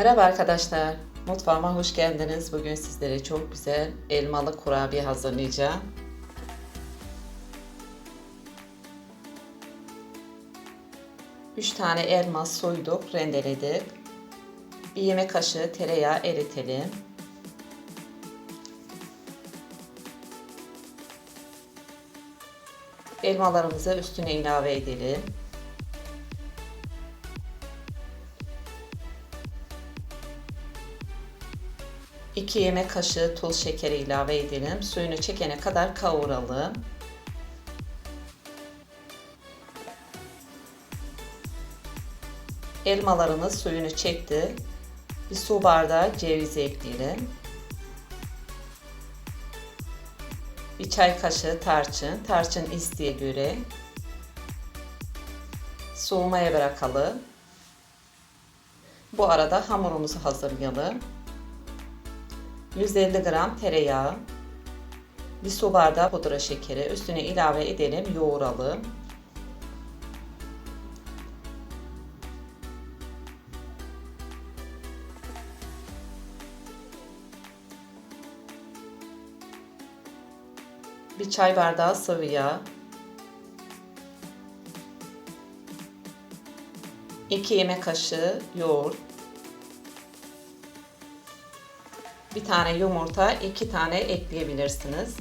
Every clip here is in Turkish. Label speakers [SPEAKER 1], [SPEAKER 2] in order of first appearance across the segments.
[SPEAKER 1] Merhaba arkadaşlar. Mutfağıma hoş geldiniz. Bugün sizlere çok güzel elmalı kurabiye hazırlayacağım. Üç tane elma soyduk, rendeledik. Bir yemek kaşığı tereyağı eritelim. Elmalarımızı üstüne ilave edelim. 2 yemek kaşığı tuz şekeri ilave edelim. Suyunu çekene kadar kavuralım. Elmalarımız suyunu çekti. Bir su bardağı ceviz ekleyelim. Bir çay kaşığı tarçın. Tarçın isteğe göre. Soğumaya bırakalım. Bu arada hamurumuzu hazırlayalım. 150 gram tereyağı, bir su bardağı pudra şekeri üstüne ilave edelim, yoğuralım. Bir çay bardağı sıvı yağ. 2 yemek kaşığı yoğurt. Bir tane yumurta, iki tane ekleyebilirsiniz.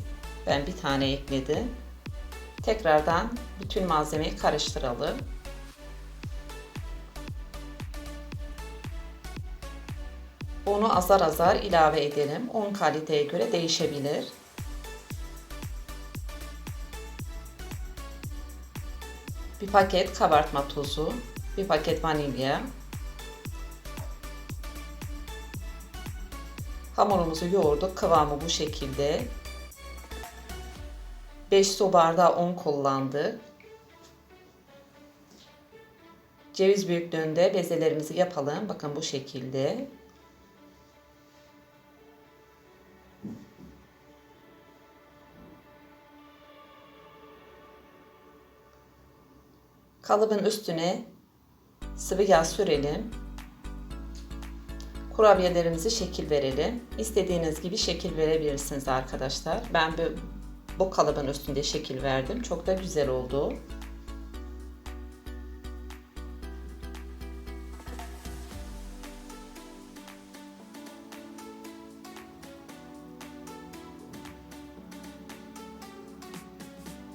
[SPEAKER 1] Ben bir tane ekledim. Tekrardan bütün malzemeyi karıştıralım. Unu azar azar ilave edelim. Un kaliteye göre değişebilir. Bir paket kabartma tozu, bir paket vanilya, Hamurumuzu yoğurduk. Kıvamı bu şekilde. 5 su bardağı un kullandık. Ceviz büyüklüğünde bezelerimizi yapalım. Bakın bu şekilde. Kalıbın üstüne sıvı yağ sürelim kurabiyelerimizi şekil verelim. İstediğiniz gibi şekil verebilirsiniz arkadaşlar. Ben bu, bu kalıbın üstünde şekil verdim. Çok da güzel oldu.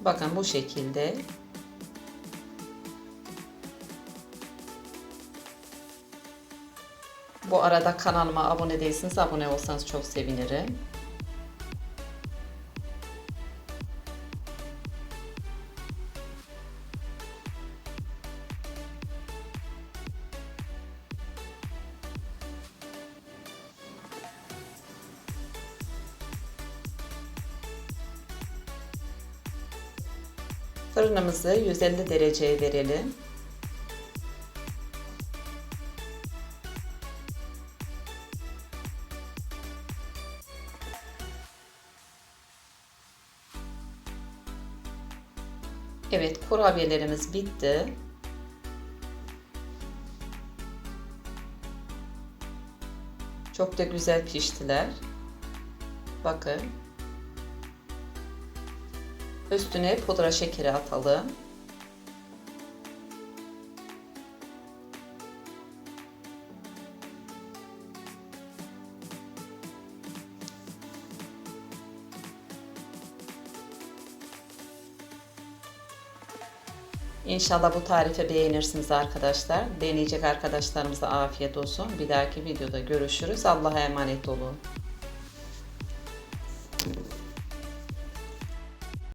[SPEAKER 1] Bakın bu şekilde Bu arada kanalıma abone değilsiniz. Abone olsanız çok sevinirim. Fırınımızı 150 dereceye verelim. Evet kurabiyelerimiz bitti. Çok da güzel piştiler. Bakın. Üstüne pudra şekeri atalım. İnşallah bu tarifi beğenirsiniz arkadaşlar. Deneyecek arkadaşlarımıza afiyet olsun. Bir dahaki videoda görüşürüz. Allah'a emanet olun.